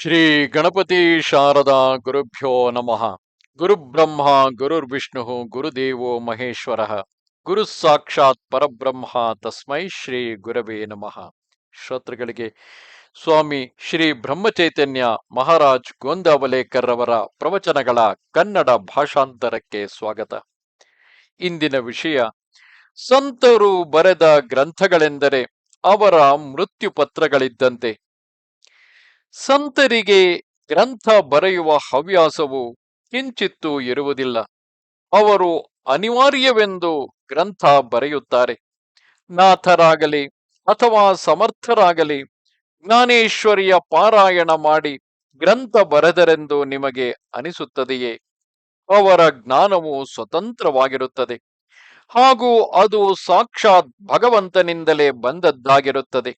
ಶ್ರೀ ಗಣಪತಿ ಶಾರದಾ ಗುರುಭ್ಯೋ ನಮಃ. ಗುರುಬ್ರಹ್ಮ, ಗುರುರ್ವಿಷ್ಣು, ಗುರುದೇವೋ ಮಹೇಶ್ವರ. ಗುರು ಸಾಕ್ಷಾತ್ ಪರಬ್ರಹ್ಮ ತಸ್ಮೈ ಶ್ರೀ ಗುರವೇ ನಮಃ. ಶ್ರೋತೃಗಳಿಗೆ ಸ್ವಾಮಿ ಶ್ರೀ ಬ್ರಹ್ಮಚೈತನ್ಯ ಮಹಾರಾಜ್ ಗೋಂದಾವಲೇಕರ್ ರವರ ಪ್ರವಚನಗಳ ಕನ್ನಡ ಭಾಷಾಂತರಕ್ಕೆ ಸ್ವಾಗತ. ಇಂದಿನ ವಿಷಯ, ಸಂತರು ಬರೆದ ಗ್ರಂಥಗಳೆಂದರೆ ಅವರ ಮೃತ್ಯು ಪತ್ರಗಳಿದ್ದಂತೆ ಸಂತರಿಗೆ ಗ್ರಂಥ ಬರೆಯುವ ಹವ್ಯಾಸವು ಕಿಂಚಿತ್ತೂ ಇರುವುದಿಲ್ಲ. ಅವರು ಅನಿವಾರ್ಯವೆಂದು ಗ್ರಂಥ ಬರೆಯುತ್ತಾರೆ. ನಾಥರಾಗಲಿ ಅಥವಾ ಸಮರ್ಥರಾಗಲಿ ಜ್ಞಾನೇಶ್ವರಿಯ ಪಾರಾಯಣ ಮಾಡಿ ಗ್ರಂಥ ಬರೆದರೆಂದು ನಿಮಗೆ ಅನಿಸುತ್ತದೆಯೇ? ಅವರ ಜ್ಞಾನವು ಸ್ವತಂತ್ರವಾಗಿರುತ್ತದೆ. ಹಾಗೂ ಅದು ಸಾಕ್ಷಾತ್ ಭಗವಂತನಿಂದಲೇ ಬಂದದ್ದಾಗಿರುತ್ತದೆ.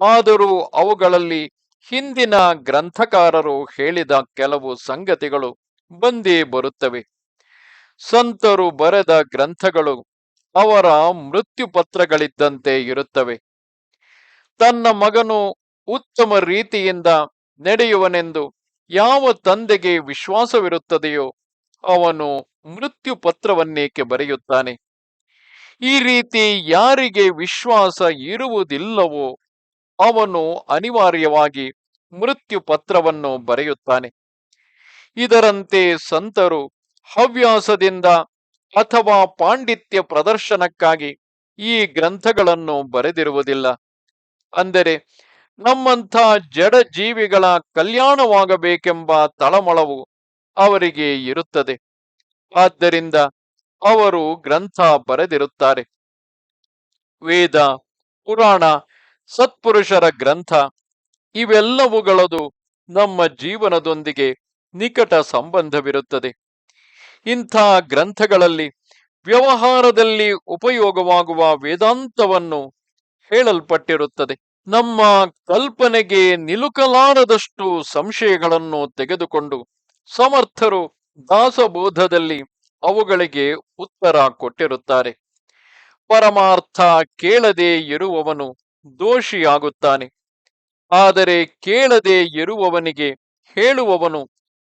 ಆದರೂ ಅವುಗಳಲ್ಲಿ ಹಿಂದಿನ ಗ್ರಂಥಕಾರರು ಹೇಳಿದ ಕೆಲವು ಸಂಗತಿಗಳು ಬಂದೇ ಬರುತ್ತವೆ. ಸಂತರು ಬರೆದ ಗ್ರಂಥಗಳು ಅವರ ಮೃತ್ಯುಪತ್ರಗಳಿದ್ದಂತೆ ಇರುತ್ತವೆ. ತನ್ನ ಮಗನು ಉತ್ತಮ ರೀತಿಯಿಂದ ನಡೆಯುವನೆಂದು ಯಾವ ತಂದೆಗೆ ವಿಶ್ವಾಸವಿರುತ್ತದೆಯೋ ಅವನು ಮೃತ್ಯು ಪತ್ರವನ್ನೇಕೆ ಬರೆಯುತ್ತಾನೆ? ಈ ರೀತಿ ಯಾರಿಗೆ ವಿಶ್ವಾಸ ಇರುವುದಿಲ್ಲವೋ ಅವನು ಅನಿವಾರ್ಯವಾಗಿ ಮೃತ್ಯು ಪತ್ರವನ್ನು ಬರೆಯುತ್ತಾನೆ. ಇದರಂತೆ ಸಂತರು ಹವ್ಯಾಸದಿಂದ ಅಥವಾ ಪಾಂಡಿತ್ಯ ಪ್ರದರ್ಶನಕ್ಕಾಗಿ ಈ ಗ್ರಂಥಗಳನ್ನು ಬರೆದಿರುವುದಿಲ್ಲ. ಅಂದರೆ, ನಮ್ಮಂಥ ಜಡ ಜೀವಿಗಳ ಕಲ್ಯಾಣವಾಗಬೇಕೆಂಬ ತಳಮಳವು ಅವರಿಗೆ ಇರುತ್ತದೆ. ಆದ್ದರಿಂದ ಅವರು ಗ್ರಂಥ ಬರೆದಿರುತ್ತಾರೆ. ವೇದ, ಪುರಾಣ ಸತ್ಪುರುಷರ ಗ್ರಂಥ, ಇವೆಲ್ಲವುಗಳದು ನಮ್ಮ ಜೀವನದೊಂದಿಗೆ ನಿಕಟ ಸಂಬಂಧವಿರುತ್ತದೆ. ಇಂಥ ಗ್ರಂಥಗಳಲ್ಲಿ ವ್ಯವಹಾರದಲ್ಲಿ ಉಪಯೋಗವಾಗುವ ವೇದಾಂತವನ್ನು ಹೇಳಲ್ಪಟ್ಟಿರುತ್ತದೆ. ನಮ್ಮ ಕಲ್ಪನೆಗೆ ನಿಲುಕಲಾರದಷ್ಟು ಸಂಶಯಗಳನ್ನು ತೆಗೆದುಕೊಂಡು ಸಮರ್ಥರು ದಾಸಬೋಧದಲ್ಲಿ ಅವುಗಳಿಗೆ ಉತ್ತರ ಕೊಟ್ಟಿರುತ್ತಾರೆ. ಪರಮಾರ್ಥ ಕೇಳದೇ ಇರುವವನು ದೋಷಿಯಾಗುತ್ತಾನೆ. ಆದರೆ ಕೇಳದೆ ಇರುವವನಿಗೆ ಹೇಳುವವನು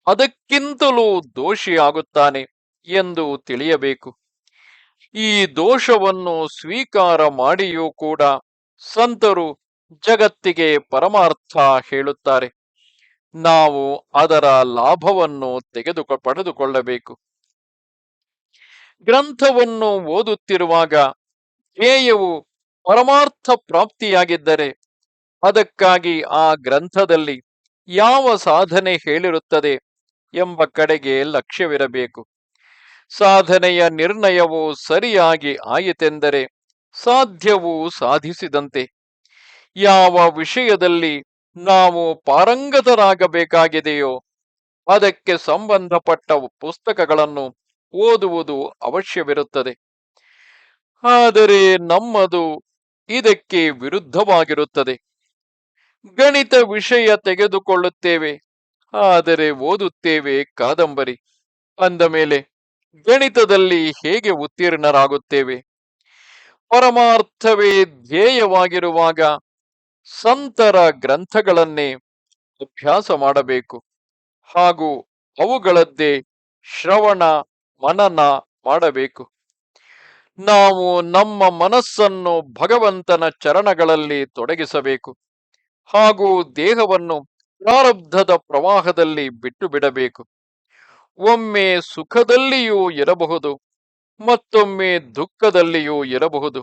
ಅದಕ್ಕಿಂತಲೂ ದೋಷಿಯಾಗುತ್ತಾನೆ ಎಂದು ತಿಳಿಯಬೇಕು. ಈ ದೋಷವನ್ನು ಸ್ವೀಕಾರ ಮಾಡಿಯೂ ಕೂಡ ಸಂತರು ಜಗತ್ತಿಗೆ ಪರಮಾರ್ಥ ಹೇಳುತ್ತಾರೆ. ನಾವು ಅದರ ಲಾಭವನ್ನು ತೆಗೆದು ಪಡೆದುಕೊಳ್ಳಬೇಕು. ಗ್ರಂಥವನ್ನು ಓದುತ್ತಿರುವಾಗ ಧ್ಯೇಯವು ಪರಮಾರ್ಥ ಪ್ರಾಪ್ತಿಯಾಗಿದ್ದರೆ ಅದಕ್ಕಾಗಿ ಆ ಗ್ರಂಥದಲ್ಲಿ ಯಾವ ಸಾಧನೆ ಹೇಳಿರುತ್ತದೆ ಎಂಬ ಕಡೆಗೆ ಲಕ್ಷ್ಯವಿರಬೇಕು. ಸಾಧನೆಯ ನಿರ್ಣಯವು ಸರಿಯಾಗಿ ಆಯಿತೆಂದರೆ ಸಾಧ್ಯವು ಸಾಧಿಸಿದಂತೆ. ಯಾವ ವಿಷಯದಲ್ಲಿ ನಾವು ಪಾರಂಗತರಾಗಬೇಕಾಗಿದೆಯೋ ಅದಕ್ಕೆ ಸಂಬಂಧಪಟ್ಟ ಪುಸ್ತಕಗಳನ್ನು ಓದುವುದು ಅವಶ್ಯವಿರುತ್ತದೆ. ಆದರೆ ನಮ್ಮದು ಇದಕ್ಕೆ ವಿರುದ್ಧವಾಗಿರುತ್ತದೆ. ಗಣಿತ ವಿಷಯ ತೆಗೆದುಕೊಳ್ಳುತ್ತೇವೆ. ಆದರೆ ಓದುತ್ತೇವೆ ಕಾದಂಬರಿ. ಅಂದ ಮೇಲೆ ಗಣಿತದಲ್ಲಿ ಹೇಗೆ ಉತ್ತೀರ್ಣರಾಗುತ್ತೇವೆ? ಪರಮಾರ್ಥವೇ ಧ್ಯೇಯವಾಗಿರುವಾಗ ಸಂತರ ಗ್ರಂಥಗಳನ್ನೇ ಅಭ್ಯಾಸ ಮಾಡಬೇಕು. ಹಾಗೂ ಅವುಗಳದ್ದೇ ಶ್ರವಣ, ಮನನ ಮಾಡಬೇಕು. ನಾವು ನಮ್ಮ ಮನಸ್ಸನ್ನು ಭಗವಂತನ ಚರಣಗಳಲ್ಲಿ ತೊಡಗಿಸಬೇಕು. ಹಾಗೂ ದೇಹವನ್ನು ಪ್ರಾರಬ್ಧದ ಪ್ರವಾಹದಲ್ಲಿ ಬಿಟ್ಟು ಬಿಡಬೇಕು. ಒಮ್ಮೆ ಸುಖದಲ್ಲಿಯೂ ಇರಬಹುದು, ಮತ್ತೊಮ್ಮೆ ದುಃಖದಲ್ಲಿಯೂ ಇರಬಹುದು.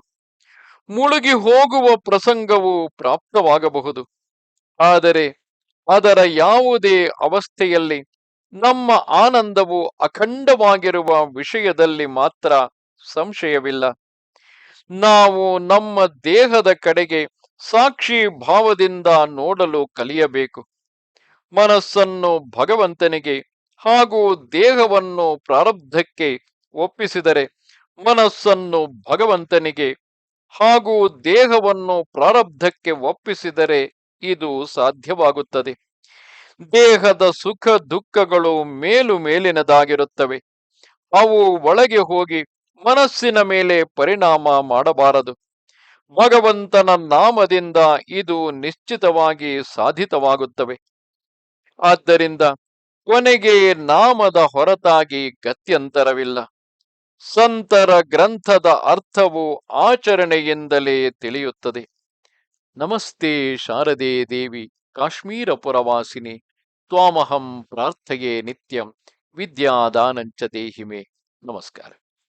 ಮುಳುಗಿ ಹೋಗುವ ಪ್ರಸಂಗವು ಪ್ರಾಪ್ತವಾಗಬಹುದು. ಆದರೆ ಅದರ ಯಾವುದೇ ಅವಸ್ಥೆಯಲ್ಲಿ ನಮ್ಮ ಆನಂದವು ಅಖಂಡವಾಗಿರುವ ವಿಷಯದಲ್ಲಿ ಮಾತ್ರ ಸಂಶಯವಿಲ್ಲ. ನಾವು ನಮ್ಮ ದೇಹದ ಕಡೆಗೆ ಸಾಕ್ಷಿ ಭಾವದಿಂದ ನೋಡಲು ಕಲಿಯಬೇಕು. ಮನಸ್ಸನ್ನು ಭಗವಂತನಿಗೆ ಹಾಗೂ ದೇಹವನ್ನು ಪ್ರಾರಬ್ಧಕ್ಕೆ ಒಪ್ಪಿಸಿದರೆ ಮನಸ್ಸನ್ನು ಭಗವಂತನಿಗೆ ಹಾಗೂ ದೇಹವನ್ನು ಪ್ರಾರಬ್ಧಕ್ಕೆ ಒಪ್ಪಿಸಿದರೆ ಇದು ಸಾಧ್ಯವಾಗುತ್ತದೆ. ದೇಹದ ಸುಖ ದುಃಖಗಳು ಮೇಲು ಮೇಲಿನದಾಗಿರುತ್ತವೆ. ಅವು ಒಳಗೆ ಹೋಗಿ ಮನಸ್ಸಿನ ಮೇಲೆ ಪರಿಣಾಮ ಮಾಡಬಾರದು. ಭಗವಂತನ ನಾಮದಿಂದ ಇದು ನಿಶ್ಚಿತವಾಗಿ ಸಾಧಿತವಾಗುತ್ತವೆ. ಆದ್ದರಿಂದ ಕೊನೆಗೆ ನಾಮದ ಹೊರತಾಗಿ ಗತ್ಯಂತರವಿಲ್ಲ. ಸಂತರ ಗ್ರಂಥದ ಅರ್ಥವು ಆಚರಣೆಯಿಂದಲೇ ತಿಳಿಯುತ್ತದೆ. ನಮಸ್ತೆ ಶಾರದೆ ದೇವಿ ಕಾಶ್ಮೀರ ಪುರವಾಸಿನಿ ತ್ವಾಮಹಂ ಪ್ರಾರ್ಥೆಯೇ ನಿತ್ಯಂ. ವಿದ್ಯಾದಾನಂಚ ದೇಹಿಮೆ. ನಮಸ್ಕಾರ.